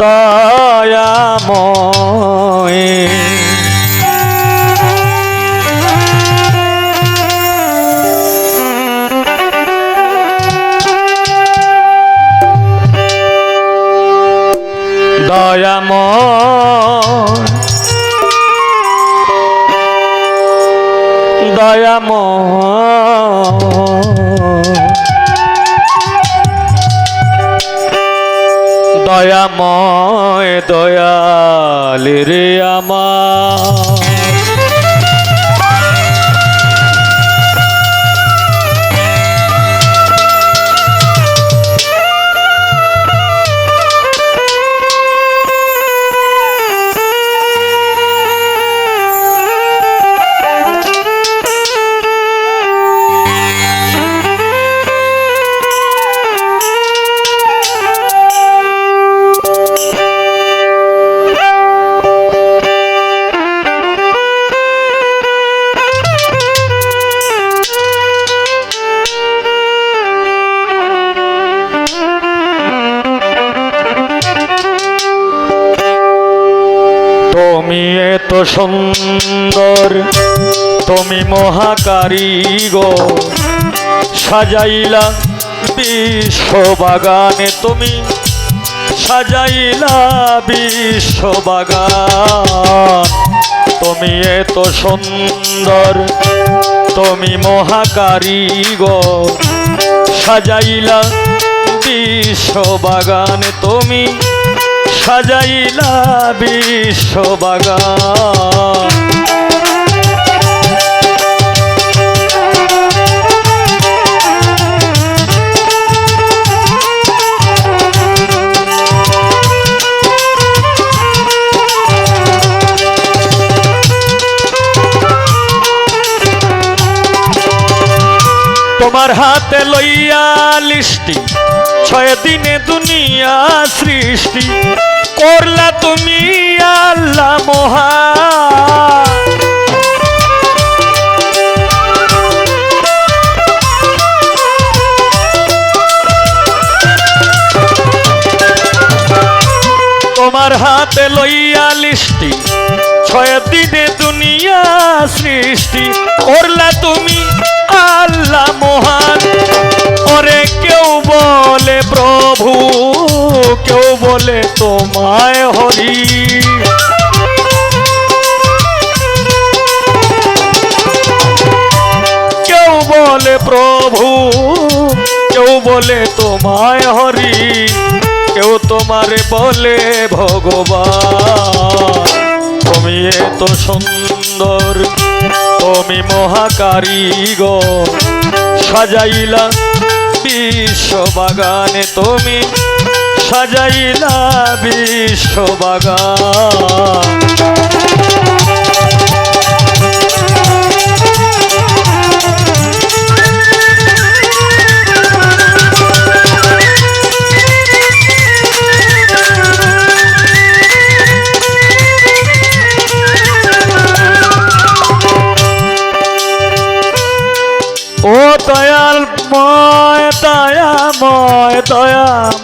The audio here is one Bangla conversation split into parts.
দয়াময়। দয়াময়। দয়াময়। দয়াময় দয়ালি রে আমার। তুমি এত সুন্দর, তুমি মহাকারী গো। সাজাইলা বিশ্ব বাগানে তুমি, সাজাইলা বিশ্ব বাগান তুমি এত সুন্দর, তুমি মহাকারী গো। সাজাইলা বিশ্ব বাগানে তুমি সাজাইলা বিশ্ব বাগান তোমার হাতে লইয়া লিষ্টি ছয় দিনে দুনিয়া সৃষ্টি। করলা তুমি আল্লাহ মহা। তোমার হাতে লইয়া লিষ্টি ছয় দিনে দুনিয়া সৃষ্টি। করলা তুমি তোমায় হরি। কেউ বলে প্রভু, কেউ বলে তোমায় হরি। কেউ তোমারে বলে ভগবান। তুমি এত সুন্দর, তুমি মহাকারিগ সাজাইলা বিশ্ব বাগানে তুমি সাজাইলা বিশ্ব বাগান ও দয়াল ময় দয়াময়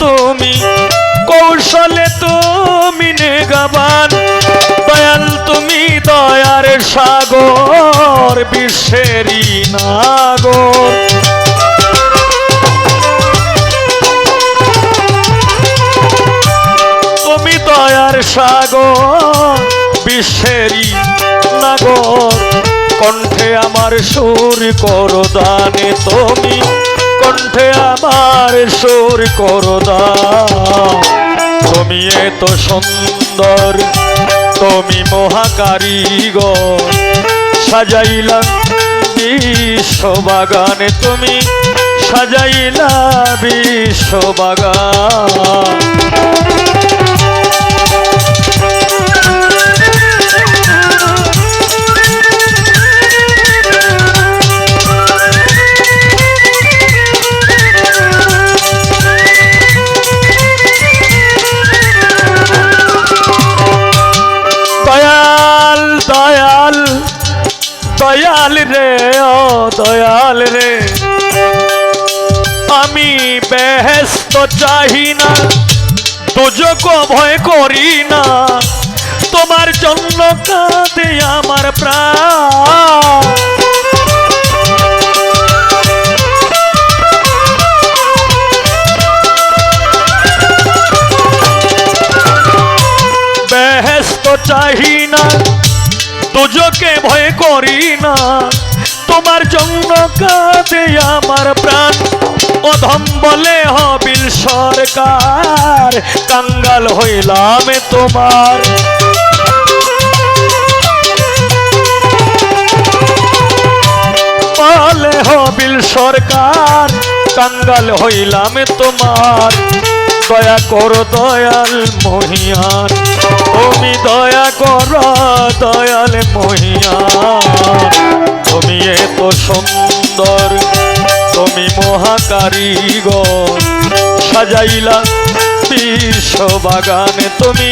তুমি? কৌশলে তুমি নেগাবান দয়াল তুমি দয়ার সাগর বিশ্বেরই নাগর তুমি দয়ার সাগর বিশ্বেরই নাগর কণ্ঠে আমার সুর করো দানে তুমি। কণ্ঠে আমার সুর করদা তুমি এত সুন্দর, তুমি মহাকারিগ সাজাইলাম বিশ্ব বাগানে তুমি সাজাইলা বিশ্ব দয়াল রে। আমি বেহেস্ত চাহি না, দুজক ভয় করি না। তোমার জন্য কাঁদে আমার প্রাণ। বেহেস্ত চাহি না, দুজকে ভয় করি না। তোমার জন্য কাঁদে আমার প্রাণ। অধম বলে হবিল সরকার, কাঙ্গাল হইলাম তোমার। বলে হবিল সরকার, কাঙ্গাল হইলাম তোমার। দয়া করো দয়াল মহিয়ান তুমি দয়া করো দয়াল মহিয়ান এত সুন্দর। তুমি মহাকারিগর সাজাইলা বিশ্ব বাগানে তুমি।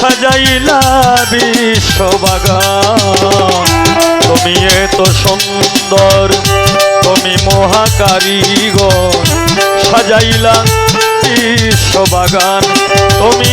সাজাইলা বিশ্ব বাগান তুমি এত সুন্দর। তুমি মহাকারিগর সাজাইলা বিশ্ব বাগান তুমি